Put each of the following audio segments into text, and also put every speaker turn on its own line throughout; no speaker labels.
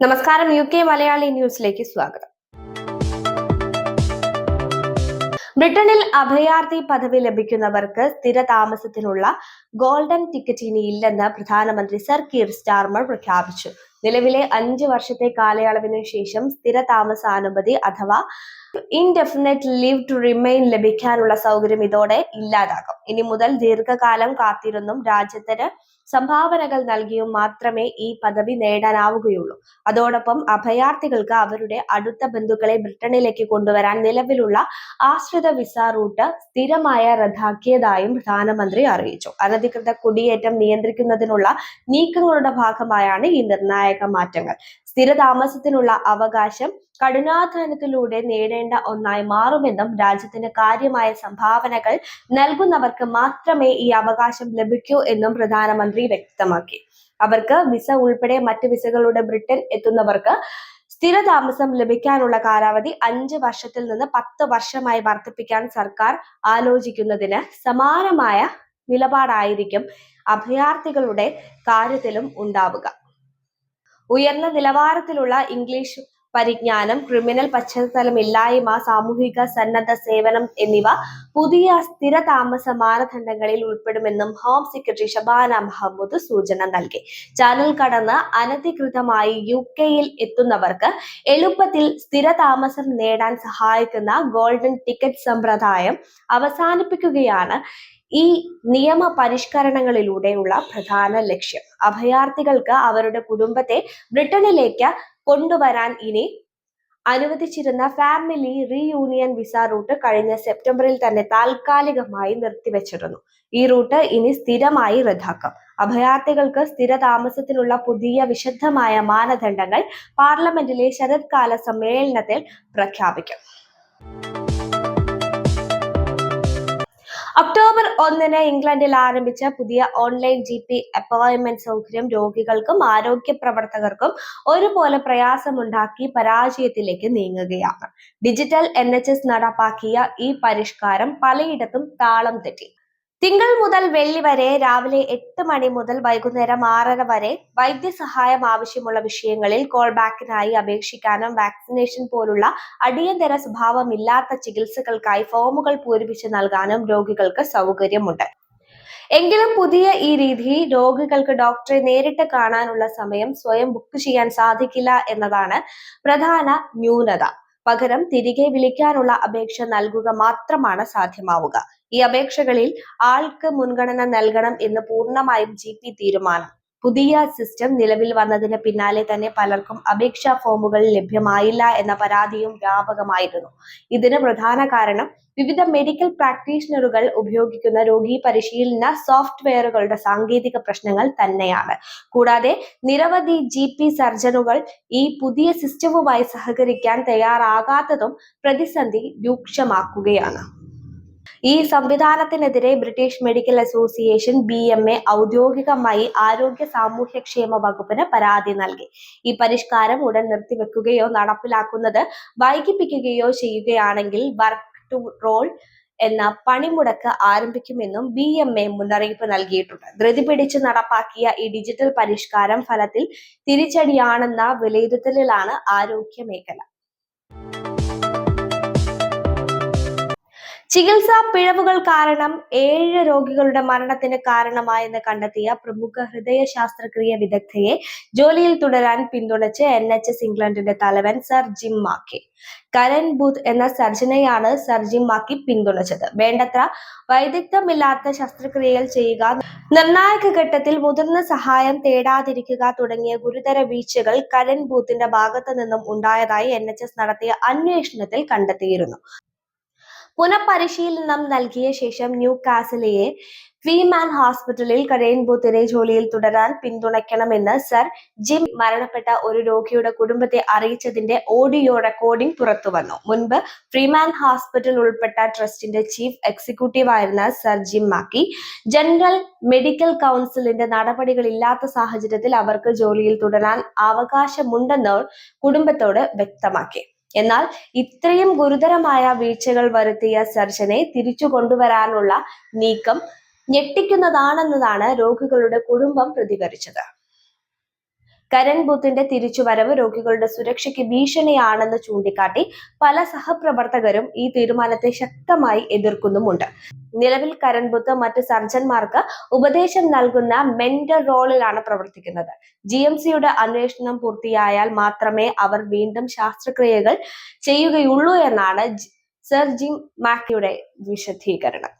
നമസ്കാരം U K Malayali ന്യൂസിലേക്ക് സ്വാഗതം. ബ്രിട്ടനിൽ അഭയാർത്ഥി പദവി ലഭിക്കുന്നവർക്ക് സ്ഥിര താമസത്തിനുള്ള ഗോൾഡൻ ടിക്കറ്റ് ഇനി ഇല്ലെന്ന് പ്രധാനമന്ത്രി സർ കീർ സ്റ്റാർമർ പ്രഖ്യാപിച്ചു. നിലവിലെ അഞ്ച് വർഷത്തെ കാലയളവിനു ശേഷം സ്ഥിര താമസാനുമതി അഥവാ ഇൻഡെഫിനറ്റ് ലീവ് ടു റിമെയിൻ ലഭിക്കാനുള്ള സൗകര്യം ഇതോടെ ഇല്ലാതാകും. ഇനി മുതൽ ദീർഘകാലം കാത്തിരുന്നും രാജ്യത്തിന് സംഭാവനകൾ നൽകിയും മാത്രമേ ഈ പദവി നേടാനാവുകയുള്ളൂ. അതോടൊപ്പം അഭയാർത്ഥികൾക്ക് അവരുടെ അടുത്ത ബന്ധുക്കളെ ബ്രിട്ടനിലേക്ക് കൊണ്ടുവരാൻ നിലവിലുള്ള ആശ്രിത വിസ റൂട്ട് സ്ഥിരമായ റദ്ദാക്കിയതായും പ്രധാനമന്ത്രി അറിയിച്ചു. അനധികൃത കുടിയേറ്റം നിയന്ത്രിക്കുന്നതിനുള്ള നീക്കങ്ങളുടെ ഭാഗമായാണ് ഈ നിർണായക മാറ്റങ്ങൾ. സ്ഥിരതാമസത്തിനുള്ള അവകാശം കഠിനാധ്വാനത്തിലൂടെ നേടേണ്ട ഒന്നായി മാറുമെന്നും രാജ്യത്തിന് കാര്യമായ സംഭാവനകൾ നൽകുന്നവർക്ക് മാത്രമേ ഈ അവകാശം ലഭിക്കൂ എന്നും പ്രധാനമന്ത്രി വ്യക്തമാക്കി. അവർക്ക് വിസ ഉൾപ്പെടെ മറ്റ് വിസകളുടെ ബ്രിട്ടൻ എത്തുന്നവർക്ക് സ്ഥിരതാമസം ലഭിക്കാനുള്ള കാലാവധി അഞ്ച് വർഷത്തിൽ നിന്ന് പത്ത് വർഷമായി വർദ്ധിപ്പിക്കാൻ സർക്കാർ ആലോചിക്കുന്നതിന് സമാനമായ നിലപാടായിരിക്കും അഭയാർത്ഥികളുടെ കാര്യത്തിലും ഉണ്ടാവുക. ഉയർന്ന നിലവാരത്തിലുള്ള ഇംഗ്ലീഷ് പരിജ്ഞാനം ക്രിമിനൽ പശ്ചാത്തലമില്ലായ്മ സാമൂഹിക സന്നദ്ധ സേവനം എന്നിവ പുതിയ സ്ഥിര താമസ മാനദണ്ഡങ്ങളിൽ ഉൾപ്പെടുമെന്നും ഹോം സെക്രട്ടറി ഷബാന മഹമ്മൂദ് സൂചന നൽകി. ചാനൽ കടന്ന് അനധികൃതമായി യു കെയിൽ എത്തുന്നവർക്ക് എളുപ്പത്തിൽ സ്ഥിര താമസം നേടാൻ സഹായിക്കുന്ന ഗോൾഡൻ ടിക്കറ്റ് സമ്പ്രദായം അവസാനിപ്പിക്കുകയാണ് ഈ നിയമ പരിഷ്കരണങ്ങളിലൂടെയുള്ള പ്രധാന ലക്ഷ്യം. അഭയാർത്ഥികൾക്ക് അവരുടെ കുടുംബത്തെ ബ്രിട്ടനിലേക്ക് കൊണ്ടുവരാൻ ഇനി അനുവദിച്ചിരുന്ന ഫാമിലി റീയൂണിയൻ വിസ റൂട്ട് കഴിഞ്ഞ സെപ്റ്റംബറിൽ തന്നെ താൽക്കാലികമായി നിർത്തിവെച്ചിരുന്നു. ഈ റൂട്ട് ഇനി സ്ഥിരമായി റദ്ദാക്കും. അഭയാർത്ഥികൾക്ക് സ്ഥിര താമസത്തിനുള്ള പുതിയ വിശദമായ മാനദണ്ഡങ്ങൾ പാർലമെന്റിലെ ശരത്കാല സമ്മേളനത്തിൽ പ്രഖ്യാപിക്കും. ഒക്ടോബർ ഒന്നിന് ഇംഗ്ലണ്ടിൽ ആരംഭിച്ച പുതിയ ഓൺലൈൻ ജി പി അപ്പോയിന്റ്മെന്റ് സൗകര്യം രോഗികൾക്കും ആരോഗ്യ പ്രവർത്തകർക്കും ഒരുപോലെ പ്രയാസമുണ്ടാക്കി പരാജയത്തിലേക്ക് നീങ്ങുകയാണ്. ഡിജിറ്റൽ എൻ നടപ്പാക്കിയ ഈ പരിഷ്കാരം പലയിടത്തും താളം തെറ്റി. തിങ്കൾ മുതൽ വെള്ളി വരെ രാവിലെ എട്ട് മണി മുതൽ വൈകുന്നേരം ആറര വരെ വൈദ്യസഹായം ആവശ്യമുള്ള വിഷയങ്ങളിൽ കോൾ ബാക്കിനായി അപേക്ഷിക്കാനും വാക്സിനേഷൻ പോലുള്ള അടിയന്തര സ്വഭാവമില്ലാത്ത ചികിത്സകൾക്കായി ഫോമുകൾ പൂരിപ്പിച്ച് നൽകാനും രോഗികൾക്ക് സൗകര്യമുണ്ട്. എങ്കിലും പുതിയ ഈ രീതി രോഗികൾക്ക് ഡോക്ടറെ നേരിട്ട് കാണാനുള്ള സമയം സ്വയം ബുക്ക് ചെയ്യാൻ സാധിക്കില്ല എന്നതാണ് പ്രധാന ന്യൂനത. പകരം തിരികെ വിളിക്കാനുള്ള അപേക്ഷ നൽകുക മാത്രമാണ് സാധ്യമാവുക. ഈ അപേക്ഷകളിൽ ആൾക്ക് മുൻഗണന നൽകണം എന്ന് പൂർണമായും ജി തീരുമാനം. പുതിയ സിസ്റ്റം നിലവിൽ വന്നതിന് പിന്നാലെ തന്നെ പലർക്കും അപേക്ഷാ ഫോമുകൾ ലഭ്യമായില്ല എന്ന പരാതിയും വ്യാപകമായിരുന്നു. ഇതിന് പ്രധാന കാരണം വിവിധ മെഡിക്കൽ പ്രാക്ടീഷണറുകൾ ഉപയോഗിക്കുന്ന രോഗി പരിശീലന സോഫ്റ്റ്വെയറുകളുടെ സാങ്കേതിക പ്രശ്നങ്ങൾ തന്നെയാണ്. കൂടാതെ നിരവധി ജി പി സർജനുകൾ ഈ പുതിയ സിസ്റ്റവുമായി സഹകരിക്കാൻ തയ്യാറാകാത്തതും പ്രതിസന്ധി രൂക്ഷമാക്കുകയാണ്. ഈ സംവിധാനത്തിനെതിരെ British Medical Association B M A ഔദ്യോഗികമായി ആരോഗ്യ സാമൂഹ്യക്ഷേമ വകുപ്പിന് പരാതി നൽകി. ഈ പരിഷ്കാരം ഉടൻ നിർത്തിവെക്കുകയോ നടപ്പിലാക്കുന്നത് വൈകിപ്പിക്കുകയോ ചെയ്യുകയാണെങ്കിൽ വർക്ക് ടു റോൾ എന്ന പണിമുടക്ക് ആരംഭിക്കുമെന്നും ബി എം എ മുന്നറിയിപ്പ് നൽകിയിട്ടുണ്ട്. ധൃതി പിടിച്ച് നടപ്പാക്കിയ ഈ ഡിജിറ്റൽ പരിഷ്കാരം ഫലത്തിൽ തിരിച്ചടിയാണെന്ന വിലയിരുത്തലിലാണ് ആരോഗ്യ മേഖല ചികിത്സാ പിഴവുകൾ കാരണം ഏഴ് രോഗികളുടെ മരണത്തിന് കാരണമായെന്ന് കണ്ടെത്തിയ പ്രമുഖ ഹൃദയ ശാസ്ത്രക്രിയ വിദഗ്ധയെ ജോലിയിൽ തുടരാൻ പിന്തുണച്ച് എൻ എച്ച് എസ് ഇംഗ്ലണ്ടിന്റെ തലവൻ സർ ജിം മാക്കി. കരൻ ബൂത്ത് എന്ന സർജനെയാണ് സർ ജിം മാക്കി പിന്തുണച്ചത്. വേണ്ടത്ര വൈദഗ്ധ്യമില്ലാത്ത ശസ്ത്രക്രിയകൾ ചെയ്യുക നിർണായക ഘട്ടത്തിൽ മുതിർന്ന സഹായം തേടാതിരിക്കുക തുടങ്ങിയ ഗുരുതര വീഴ്ചകൾ കരൻ ബൂത്തിന്റെ ഭാഗത്തു നിന്നും ഉണ്ടായതായി എൻ നടത്തിയ അന്വേഷണത്തിൽ കണ്ടെത്തിയിരുന്നു. പുനഃപരിശീലനം നൽകിയ ശേഷം ന്യൂ കാസലിയെ ക്വീമാൻ ഹോസ്പിറ്റലിൽ കരേൻ ബൂത്തിനെ ജോലിയിൽ തുടരാൻ പിന്തുണയ്ക്കണമെന്ന് സർ ജിം മരണപ്പെട്ട ഒരു രോഗിയുടെ കുടുംബത്തെ അറിയിച്ചതിന്റെ ഓഡിയോ റെക്കോർഡിംഗ് പുറത്തു വന്നു. മുൻപ് ഫ്രീമാൻ ഹോസ്പിറ്റൽ ഉൾപ്പെട്ട ട്രസ്റ്റിന്റെ ചീഫ് എക്സിക്യൂട്ടീവ് ആയിരുന്ന sir Jim Mackey General Medical കൗൺസിലിന്റെ നടപടികൾ ഇല്ലാത്ത സാഹചര്യത്തിൽ അവർക്ക് ജോലിയിൽ തുടരാൻ അവകാശമുണ്ടെന്ന് കുടുംബത്തോട് വ്യക്തമാക്കി. എന്നാൽ ഇത്രയും ഗുരുതരമായ വീഴ്ചകൾ വരുത്തിയ സർജനെ തിരിച്ചു കൊണ്ടുവരാനുള്ള നീക്കം ഞെട്ടിക്കുന്നതാണെന്നതാണ് രോഗികളുടെ കുടുംബം പ്രതികരിച്ചത്. കരൺ ബൂത്തിന്റെ തിരിച്ചുവരവ് രോഗികളുടെ സുരക്ഷയ്ക്ക് ഭീഷണിയാണെന്ന് ചൂണ്ടിക്കാട്ടി പല സഹപ്രവർത്തകരും ഈ തീരുമാനത്തെ ശക്തമായി എതിർക്കുന്നുമുണ്ട്. നിലവിൽ കരൺ ബുത്ത് മറ്റ് സർജന്മാർക്ക് ഉപദേശം നൽകുന്ന മെന്റർ റോളിലാണ് പ്രവർത്തിക്കുന്നത്. ജി എം സിയുടെ അന്വേഷണം പൂർത്തിയായാൽ മാത്രമേ അവർ വീണ്ടും ശാസ്ത്രക്രിയകൾ ചെയ്യുകയുള്ളൂ എന്നാണ് സർ ജിം മാക്കിയുടെ വിശദീകരണം.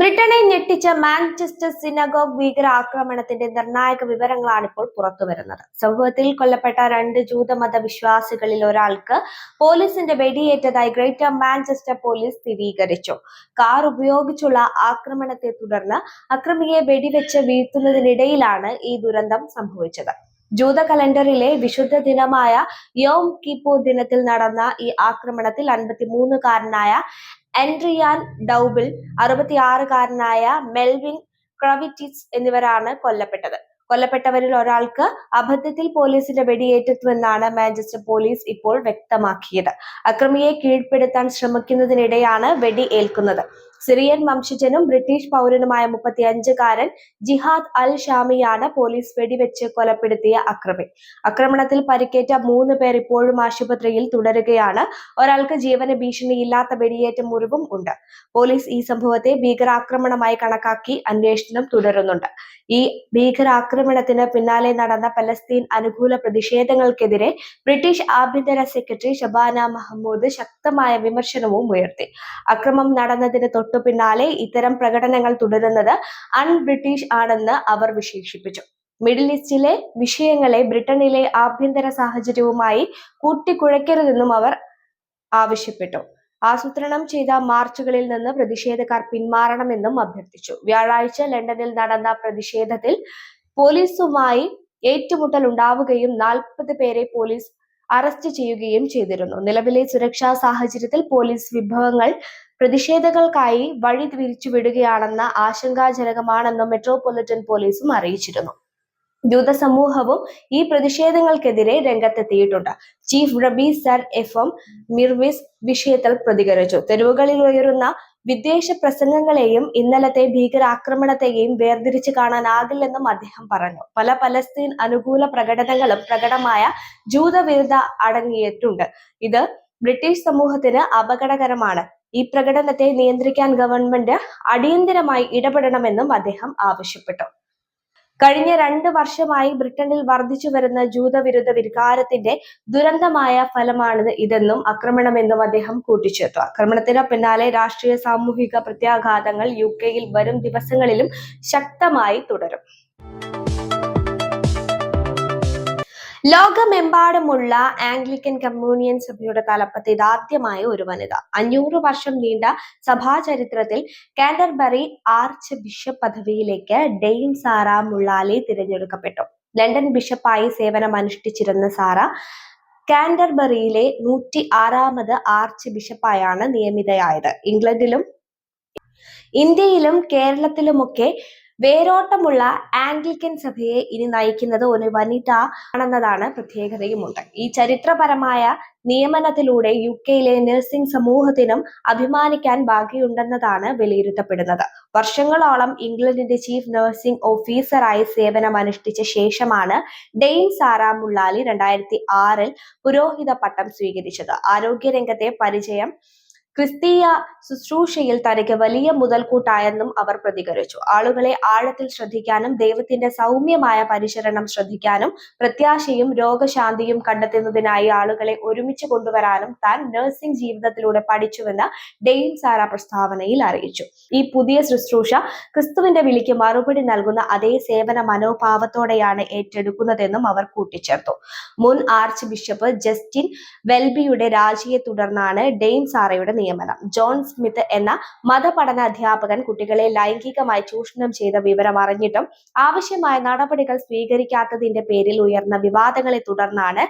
ബ്രിട്ടനെ ഞെട്ടിച്ച മാഞ്ചസ്റ്റർ സിനഗോഗ് ഭീകര ആക്രമണത്തിന്റെ നിർണായക വിവരങ്ങളാണ് ഇപ്പോൾ പുറത്തുവരുന്നത്. സംഭവത്തിൽ കൊല്ലപ്പെട്ട രണ്ട് ജൂതമത വിശ്വാസികളിൽ ഒരാൾക്ക് പോലീസിന്റെ വെടിയേറ്റതായി ഗ്രേറ്റർ മാഞ്ചസ്റ്റർ പോലീസ് സ്ഥിരീകരിച്ചു. കാർ ഉപയോഗിച്ചുള്ള ആക്രമണത്തെ തുടർന്ന് അക്രമിയെ വെടിവെച്ച് വീഴ്ത്തുന്നതിനിടയിലാണ് ഈ ദുരന്തം സംഭവിച്ചത്. ജൂത കലണ്ടറിലെ വിശുദ്ധ ദിനമായ യോം കിപ്പോ ദിനത്തിൽ നടന്ന ഈ ആക്രമണത്തിൽ അൻപത്തിമൂന്നുകാരനായ എൻട്രിയാൻ ഡൌബിൽ അറുപത്തിയാറുകാരനായ മെൽവിൻ ക്രവിറ്റിസ് എന്നിവരാണ് കൊല്ലപ്പെട്ടത്. കൊല്ലപ്പെട്ടവരിൽ ഒരാൾക്ക് അബദ്ധത്തിൽ പോലീസിന്റെ വെടിയേറ്റെത്തുമെന്നാണ് മാഞ്ചസ്റ്റർ പോലീസ് ഇപ്പോൾ വ്യക്തമാക്കിയത്. അക്രമിയെ കീഴ്പ്പെടുത്താൻ ശ്രമിക്കുന്നതിനിടെയാണ് വെടി ഏൽക്കുന്നത്. സിറിയൻ വംശജനും ബ്രിട്ടീഷ് പൗരനുമായ മുപ്പത്തിയഞ്ചുകാരൻ ജിഹാദ് അൽ ഷാമിയാണ് പോലീസ് വെടിവെച്ച് കൊലപ്പെടുത്തിയ അക്രമി. ആക്രമണത്തിൽ പരിക്കേറ്റ മൂന്ന് പേർ ഇപ്പോഴും ആശുപത്രിയിൽ തുടരുകയാണ്. ഒരാൾക്ക് ജീവന ഭീഷണിയില്ലാത്ത വെടിയേറ്റ മുറിവും ഉണ്ട്. പോലീസ് ഈ സംഭവത്തെ ഭീകരാക്രമണമായി കണക്കാക്കി അന്വേഷണം തുടരുന്നുണ്ട്. ഈ ഭീകരാക്രമണത്തിന് പിന്നാലെ നടന്ന പലസ്തീൻ അനുകൂല പ്രതിഷേധങ്ങൾക്കെതിരെ ബ്രിട്ടീഷ് ആഭ്യന്തര സെക്രട്ടറി ഷബാന മഹമ്മൂദ് ശക്തമായ വിമർശനവും ഉയർത്തി. അക്രമം നടന്നതിന് തൊട്ടു പിന്നാലെ ഇത്തരം പ്രകടനങ്ങൾ തുടരുന്നത് അൺ ബ്രിട്ടീഷ് ആണെന്ന് അവർ വിശേഷിപ്പിച്ചു. മിഡിൽ ഈസ്റ്റിലെ വിഷയങ്ങളെ ബ്രിട്ടനിലെ ആഭ്യന്തര സാഹചര്യവുമായി കൂട്ടിക്കുഴയ്ക്കരുതെന്നും അവർ ആവശ്യപ്പെട്ടു. ആസൂത്രണം ചെയ്ത മാർച്ചുകളിൽ നിന്ന് പ്രതിഷേധക്കാർ പിന്മാറണമെന്നും അഭ്യർത്ഥിച്ചു. വ്യാഴാഴ്ച ലണ്ടനിൽ നടന്ന പ്രതിഷേധത്തിൽ പോലീസുമായി ഏറ്റുമുട്ടൽ ഉണ്ടാവുകയും നാൽപ്പത് പേരെ പോലീസ് അറസ്റ്റ് ചെയ്യുകയും ചെയ്തിരുന്നു. നിലവിലെ സുരക്ഷാ സാഹചര്യത്തിൽ പോലീസ് വിഭവങ്ങൾ പ്രതിഷേധങ്ങൾക്കായി വഴി തിരിച്ചുവിടുകയാണെന്ന ആശങ്കാജനകമാണെന്ന് മെട്രോപൊളിറ്റൻ പോലീസും അറിയിച്ചിരുന്നു. ജൂത സമൂഹവും ഈ പ്രതിഷേധങ്ങൾക്കെതിരെ രംഗത്തെത്തിയിട്ടുണ്ട്. ചീഫ് റബി സർ എഫ് എം മിർവിസ് വിഷയത്തിൽ പ്രതികരിച്ചു. തെരുവുകളിൽ ഉയരുന്ന വിദ്വേഷ പ്രസംഗങ്ങളെയും ഇന്നലത്തെ ഭീകരാക്രമണത്തെയും വേർതിരിച്ച് കാണാനാകില്ലെന്നും അദ്ദേഹം പറഞ്ഞു. പല പലസ്തീൻ അനുകൂല പ്രകടനങ്ങളും പ്രകടമായ ജൂതവിരുദ്ധ അടങ്ങിയിട്ടുണ്ട്. ഇത് ബ്രിട്ടീഷ് സമൂഹത്തിന് അപകടകരമാണ്. ഈ പ്രകടനത്തെ നിയന്ത്രിക്കാൻ ഗവൺമെന്റ് അടിയന്തരമായി ഇടപെടണമെന്നും അദ്ദേഹം ആവശ്യപ്പെട്ടു. കഴിഞ്ഞ രണ്ട് വർഷമായി ബ്രിട്ടനിൽ വർദ്ധിച്ചു വരുന്ന ജൂതവിരുദ്ധ വികാരത്തിന്റെ ദുരന്തമായ ഫലമാണ് ഇതെന്നും ആക്രമണമെന്നും അദ്ദേഹം കൂട്ടിച്ചേർത്തു. ആക്രമണത്തിന് പിന്നാലെ രാഷ്ട്രീയ സാമൂഹിക പ്രത്യാഘാതങ്ങൾ യു കെയിൽ വരും ദിവസങ്ങളിലും ശക്തമായി തുടരും. ലോകമെമ്പാടുമുള്ള ആംഗ്ലിക്കൻ കമ്മ്യൂണിയൻ സഭയുടെ തലപ്പത്ത് ഇതാദ്യമായ ഒരു വനിത. അഞ്ഞൂറ് വർഷം നീണ്ട സഭാ ചരിത്രത്തിൽ കാൻഡർബറി ആർച്ച് ബിഷപ്പ് പദവിയിലേക്ക് ഡെയിൻ സാറ മുള്ളാലി തിരഞ്ഞെടുക്കപ്പെട്ടു. ലണ്ടൻ ബിഷപ്പായി സേവനം അനുഷ്ഠിച്ചിരുന്ന സാറ കാൻഡർബറിയിലെ നൂറ്റി ആറാമത് ആർച്ച് ബിഷപ്പായാണ് നിയമിതയായത്. ഇംഗ്ലണ്ടിലും ഇന്ത്യയിലും കേരളത്തിലുമൊക്കെ വേരോട്ടമുള്ള ആംഗ്ലിക്കൻ സഭയെ ഇനി നയിക്കുന്നത് ഒരു വനിത ആണെന്നതാണ് പ്രത്യേകതയുമുണ്ട്. ഈ ചരിത്രപരമായ നിയമനത്തിലൂടെ യു കെയിലെ നഴ്സിംഗ് സമൂഹത്തിനും അഭിമാനിക്കാൻ ബാക്കിയുണ്ടെന്നതാണ് വിലയിരുത്തപ്പെടുന്നത്. വർഷങ്ങളോളം ഇംഗ്ലണ്ടിന്റെ ചീഫ് നഴ്സിംഗ് ഓഫീസറായി സേവനം അനുഷ്ഠിച്ച ശേഷമാണ് ഡെയിൻ സാറ മുള്ളാലി രണ്ടായിരത്തി ആറിൽ പുരോഹിത പട്ടം സ്വീകരിച്ചത്. ആരോഗ്യരംഗത്തെ പരിചയം ക്രിസ്തീയ ശുശ്രൂഷയിൽ തനിക്ക് വലിയ മുതൽക്കൂട്ടായെന്നും അവർ പ്രതികരിച്ചു. ആളുകളെ ആഴത്തിൽ ശ്രദ്ധിക്കാനും ദൈവത്തിന്റെ സൗമ്യമായ പരിശരണം ശ്രദ്ധിക്കാനും പ്രത്യാശയും രോഗശാന്തിയും കണ്ടെത്തുന്നതിനായി ആളുകളെ ഒരുമിച്ച് കൊണ്ടുവരാനും താൻ നഴ്സിംഗ് ജീവിതത്തിലൂടെ പഠിച്ചുവെന്ന് ഡെയിൻ സാര പ്രസ്താവനയിൽ അറിയിച്ചു. ഈ പുതിയ ശുശ്രൂഷ ക്രിസ്തുവിന്റെ വിളിക്ക് മറുപടി നൽകുന്ന അതേ സേവന മനോഭാവത്തോടെയാണ് ഏറ്റെടുക്കുന്നതെന്നും അവർ കൂട്ടിച്ചേർത്തു. മുൻ ആർച്ച് ബിഷപ്പ് ജസ്റ്റിൻ വെൽബിയുടെ രാജിയെ തുടർന്നാണ് ഡെയിൻ സാറയുടെ നിയമനം. ജോൺ സ്മിത്ത് എന്ന മതപഠന അധ്യാപകൻ കുട്ടികളെ ലൈംഗികമായി ചൂഷണം ചെയ്ത വിവരം അറിഞ്ഞിട്ടും ആവശ്യമായ നടപടികൾ സ്വീകരിക്കാത്തതിന്റെ പേരിൽ ഉയർന്ന വിവാദങ്ങളെ തുടർന്നാണ്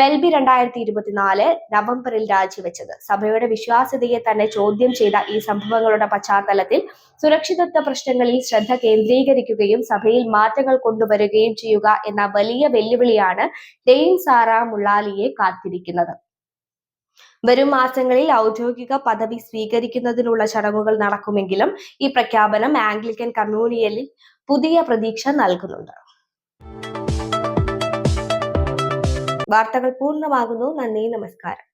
വെൽബി രണ്ടായിരത്തി ഇരുപത്തിനാല് നവംബറിൽ രാജിവെച്ചത്. സഭയുടെ വിശ്വാസ്യതയെ തന്നെ ചോദ്യം ചെയ്ത ഈ സംഭവങ്ങളുടെ പശ്ചാത്തലത്തിൽ സുരക്ഷിതത്വ പ്രശ്നങ്ങളിൽ ശ്രദ്ധ കേന്ദ്രീകരിക്കുകയും സഭയിൽ മാറ്റങ്ങൾ കൊണ്ടുവരികയും ചെയ്യുക എന്ന വലിയ വെല്ലുവിളിയാണ് ഡെയിൻ സാറ മുള്ളാലിയെ കാത്തിരിക്കുന്നത്. വരും മാസങ്ങളിൽ ഔദ്യോഗിക പദവി സ്വീകരിക്കുന്നതിനുള്ള ചടങ്ങുകൾ നടക്കുമെങ്കിലും ഈ പ്രഖ്യാപനം ആംഗ്ലിക്കൻ കമ്മ്യൂണിയലിൽ പുതിയ പ്രതീക്ഷ നൽകുന്നുണ്ട്. വാർത്തകൾ പൂർണമാകുന്നു. നന്ദി നമസ്കാരം.